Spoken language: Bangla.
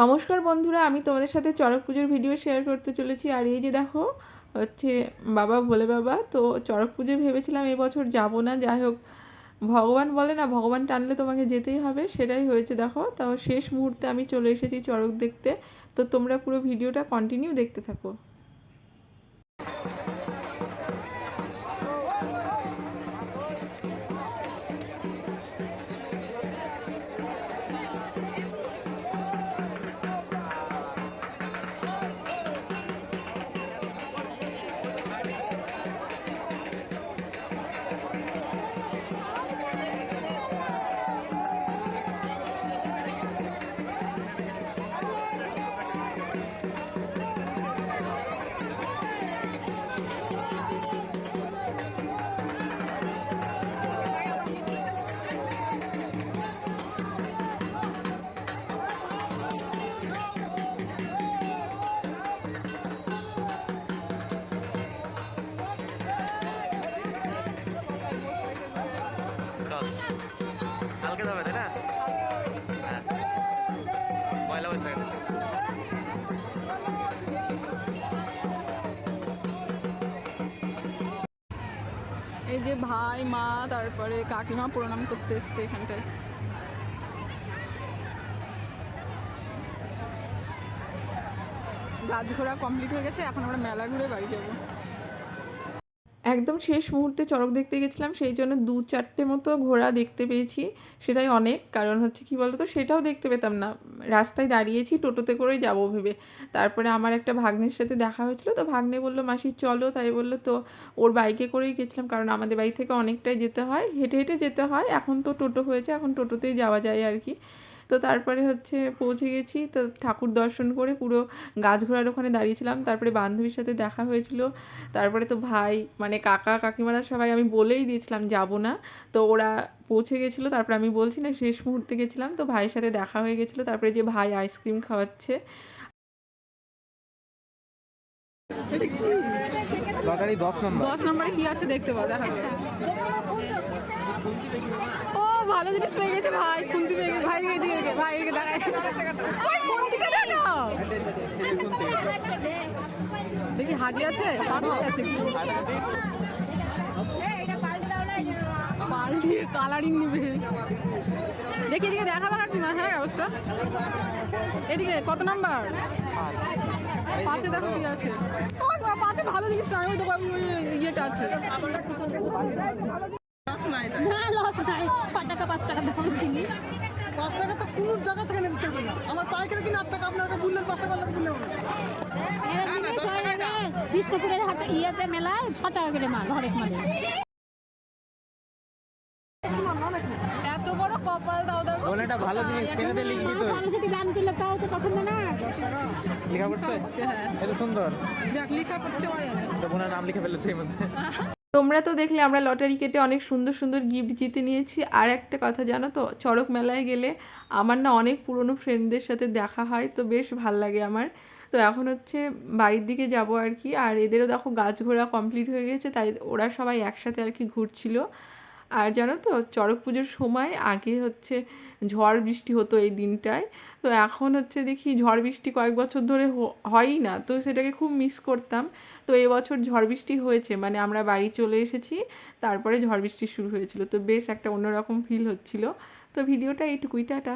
নমস্কার বন্ধুরা, আমি তোমাদের সাথে চড়ক পুজোর ভিডিও শেয়ার করতে চলেছি। আর এই যে দেখো, হচ্ছে বাবা বলে বাবা, তো চড়ক পুজো ভেবেছিলাম এবছর যাব না। যাই হোক, ভগবান বলে না, ভগবান টানলে তোমাকে যেতেই হবে, সেটাই হয়েছে দেখো। তাও শেষ মুহূর্তে আমি চলে এসেছি চড়ক দেখতে। তো তোমরা পুরো ভিডিওটা কন্টিনিউ দেখতে থাকো। এই যে ভাই, মা, তারপরে কাকিমা প্রণাম করতে এসছে এখানটায়। গাছ ঘোরা কমপ্লিট হয়ে গেছে, এখন আমরা মেলা ঘুরে বাড়ি যাব। একদম শেষ মুহূর্তে চড়ক দেখতে গেছিলাম, সেই জন্য দু চারটে মতো ঘোড়া দেখতে পেয়েছি। সেটাই অনেক, কারণ হচ্ছে কি বলতো, সেটাও দেখতে পেতাম না। রাস্তায় দাঁড়িয়েছি, টোটোতে করেই যাব ভেবে। তারপরে আমার একটা ভাগ্নের সাথে দেখা হয়েছিল, তো ভাগ্নে বলল, মাসি, চলো। তাই বলল, তো ওর বাইকে করেই গেছিলাম, কারণ আমাদের বাড়ি থেকে অনেকটাই যেতে হয়। হেঁটে হেঁটে যেতে হয়, এখন তো টোটো হয়েছে, এখন টোটোতেই যাওয়া যায় আর কি। তো তারপরে হচ্ছে পৌঁছে গেছি। তো ঠাকুর দর্শন করে পুরো গাছ ঘোড়ার ওখানে দাঁড়িয়েছিলাম। তারপরে বান্ধবীর সাথে দেখা হয়েছিল। তারপরে তো ভাই মানে কাকা, কাকিমারা সবাই আমি বলেই দিয়েছিলাম যাব না। তো ওরা পৌঁছে গেছিল। তারপরে আমি বলছি না, শেষ মুহূর্তে গেছিলাম। তো ভাইয়ের সাথে দেখা হয়ে গেছিল। তারপরে যে ভাই আইসক্রিম খাওয়াচ্ছে দশ নম্বর। দশ নম্বরে কি আছে দেখতে পাও, দেখা ও, ভালো জিনিস পেয়ে গেছে ভাই খুলতে পেয়ে গেছে, ভাই গেছে ভাই গেছে দাঁড়ায়। ওই দেখো হাডি আছে? হাডি আছে কালারিং নিবে। দেখি, এদিকে দেখাবে কাকিমা হ্যাঁ অবস্থা এদিকে, কত নাম্বার? পাঁচে দেখো কি আছে। পাঁচে ভালো জিনিস না ওই ওই ইয়েটা আছে। না লস নাই। ছ টাকা পাঁচ টাকা দাম কিনি পাঁচ টাকা তো কোনো জায়গা থেকে নিতে পারবেন না? আমার পাইকারি কিনে আট টাকা আপনাকে বললেন পাঁচ টাকা বললেন। বিষ্ণুপুরের হাতে ইয়েতে মেলায় ছ টাকা করে মাল হরেক মালে। এত বড় কপাল দাও বলে এটা ভালো জিনিস লিখবি তো সরস্বতী দান করলে তাও তো পছন্দ না। লেখা পড়ছে? এত সুন্দর। দেখ লেখা পড়ছে তো বোনের নাম লিখে ফেলেছে এর মধ্যে। তোমরা তো দেখলে আমরা লটারি কেটে অনেক সুন্দর সুন্দর গিফট জিতে নিয়েছি। আর একটা কথা জানো তো চড়ক মেলায় গেলে আমার না অনেক পুরনো ফ্রেন্ডদের সাথে দেখা হয় তো বেশ ভালো লাগে আমার। তো এখন হচ্ছে বাড়ির দিকে যাব আর কি। আর এদেরও দেখো গাছ ঘোরা কমপ্লিট হয়ে গেছে তাই ওরা সবাই একসাথে আর কি ঘুরছিল। আর জানো তো, চড়ক পুজোর সময় আগে হচ্ছে ঝড় বৃষ্টি হতো এই দিনটায়। তো এখন হচ্ছে দেখি ঝড় বৃষ্টি কয়েক বছর ধরে হয়ই না। তো সেটাকে খুব মিস করতাম। তো এবছর ঝড় বৃষ্টি হয়েছে মানে আমরা বাড়ি চলে এসেছি, তারপরে ঝড় বৃষ্টি শুরু হয়েছিল। তো বেশ একটা অন্যরকম ফিল হচ্ছিল। তো ভিডিওটা এইটুকুই, টাটা।